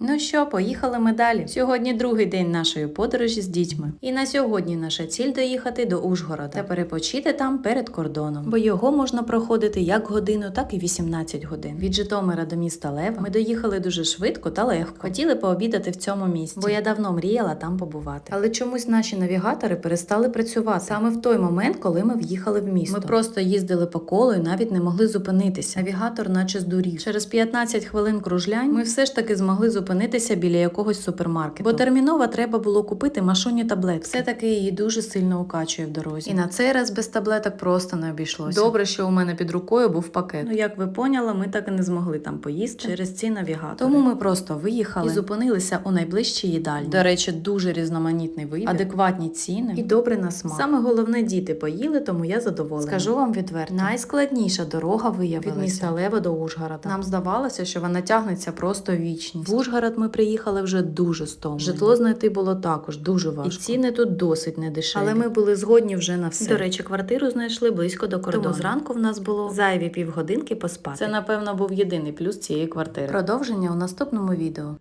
Ну що, поїхали ми далі. Сьогодні другий день нашої подорожі з дітьми. І на сьогодні наша ціль доїхати до Ужгорода та перепочити там перед кордоном, бо його можна проходити як годину, так і 18 годин. Від Житомира до міста Лева ми доїхали дуже швидко та легко. Хотіли пообідати в цьому місці, бо я давно мріяла там побувати. Але чомусь наші навігатори перестали працювати саме в той момент, коли ми в'їхали в місто. Ми просто їздили по колу і навіть не могли зупинитися. Навігатор, наче здурів. Через 15 хвилин кружлянь ми все ж таки змогли зупинитися біля якогось супермаркету. Бо терміново треба було купити машуні таблетки. Все таки її дуже сильно укачує в дорозі. І на цей раз без таблеток просто не обійшлося. Добре, що у мене під рукою був пакет. Ну як ви поняли, ми так і не змогли там поїсти через ці навігатори. Тому ми просто виїхали і зупинилися у найближчій їдальні. До речі, дуже різноманітний вибір, адекватні ціни і добре на смак. Саме головне, діти поїли, тому я задоволена. Скажу вам відверто, найскладніша дорога виявилася від міста Лева до Ужгорода. Нам здавалося, що вона тягнеться просто вічність. В Ужгород ми приїхали вже дуже стомлені. Житло знайти було також дуже важко. І ціни тут досить не дешеві. Але ми були згодні вже на все. До речі, квартиру знайшли близько до кордону. Тому зранку в нас було зайві півгодинки поспати. Це, напевно, був єдиний плюс цієї квартири. Продовження у наступному відео.